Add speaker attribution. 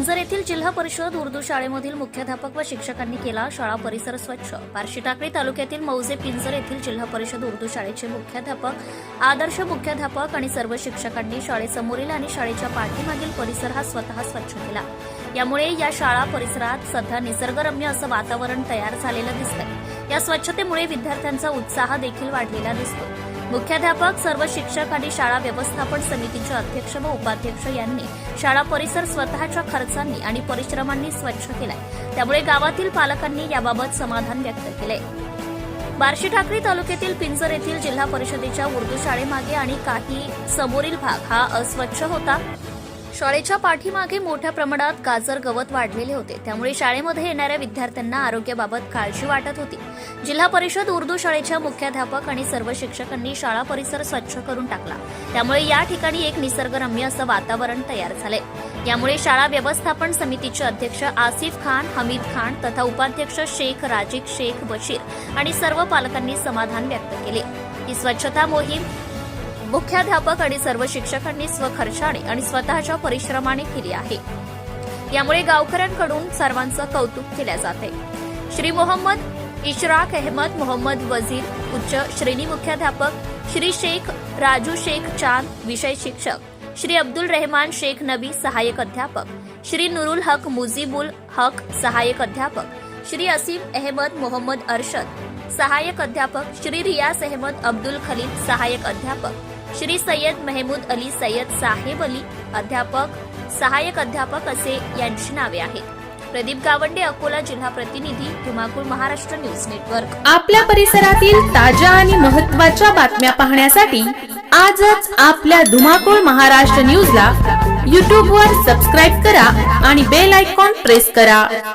Speaker 1: पिंजर येथील जिल्हा परिषद उर्दू शाळेमधील मुख्याध्यापक व शिक्षकांनी केला शाळा परिसर स्वच्छ. बार्शी टाकळी तालुक्यातील मौजे पिंजर येथील जिल्हा परिषद उर्दू शाळेचे मुख्याध्यापक आदर्श मुख्याध्यापक आणि सर्व शिक्षकांनी शाळेसमोरील आणि शाळेच्या पाठीमागील परिसर हा स्वतः स्वच्छ केला. यामुळे या शाळा परिसरात सध्या निसर्गरम्य असं वातावरण तयार झालेलं दिसतंय. या स्वच्छतेमुळे विद्यार्थ्यांचा उत्साह देखील वाढलेला दिसतो. मुख्याध्यापक सर्व शिक्षक आणि शाळा व्यवस्थापन समितीचे अध्यक्ष व उपाध्यक्ष यांनी शाळा परिसर स्वतःच्या खर्चांनी आणि परिश्रमांनी स्वच्छ केलाय. त्यामुळे गावातील पालकांनी याबाबत समाधान व्यक्त केले बार्शी ठाकरी तालुक्यातील पिंजर येथील जिल्हा परिषदेच्या उर्दू शाळेमागे आणि काही समोरील भाग हा अस्वच्छ होता. शाळेच्या पाठीमागे मोठ्या प्रमाणात गाजर गवत वाढलेले होते. त्यामुळे शाळेमध्ये येणाऱ्या विद्यार्थ्यांना आरोग्याबाबत काळजी वाटत होती. जिल्हा परिषद उर्दू शाळेच्या मुख्याध्यापक आणि सर्व शिक्षकांनी शाळा परिसर स्वच्छ करून टाकला. त्यामुळे या ठिकाणी एक निसर्गरम्य असं वातावरण तयार झाले. यामुळे शाळा व्यवस्थापन समितीचे अध्यक्ष आसिफ खान हमीद खान तथा उपाध्यक्ष शेख राजिक शेख बशीर आणि सर्व पालकांनी समाधान व्यक्त केले. ही स्वच्छता मोहीम मुख्याध्यापक आणि सर्व शिक्षकांनी स्वखर्चाने आणि स्वतःच्या परिश्रमाने केली आहे. यामुळे गावकऱ्यांकडून सर्वांचं कौतुक केले जाते श्री मोहम्मद इशराक अहमद मोहम्मद वजीर उच्च श्रेणी मुख्याध्यापक श्री शेख राजू शेख चांद विषय शिक्षक श्री अब्दुल रहमान शेख नबी सहाय्यक अध्यापक श्री नुरुल हक मुजीबुल हक सहाय्यक अध्यापक श्री असीम अहमद मोहम्मद अरशद सहाय्यक अध्यापक श्री रियाज अहमद अब्दुल खलील सहाय्यक अध्यापक श्री सय्यद मेहमूद अली सय्यद साहेब अली अध्यापक सहाय्यक अध्यापक असे यांची नावे आहेत. प्रदीप गावंडे अकोला जिल्हा प्रतिनिधी धुमाकूळ महाराष्ट्र न्यूज नेटवर्क.
Speaker 2: आपल्या परिसरातील ताज्या आणि महत्त्वाच्या बातम्या पाहण्यासाठी आजच आपल्या धुमाकूळ महाराष्ट्र न्यूजला यूट्यूबवर सबस्क्राईब करा आणि बेल आयकॉन प्रेस करा.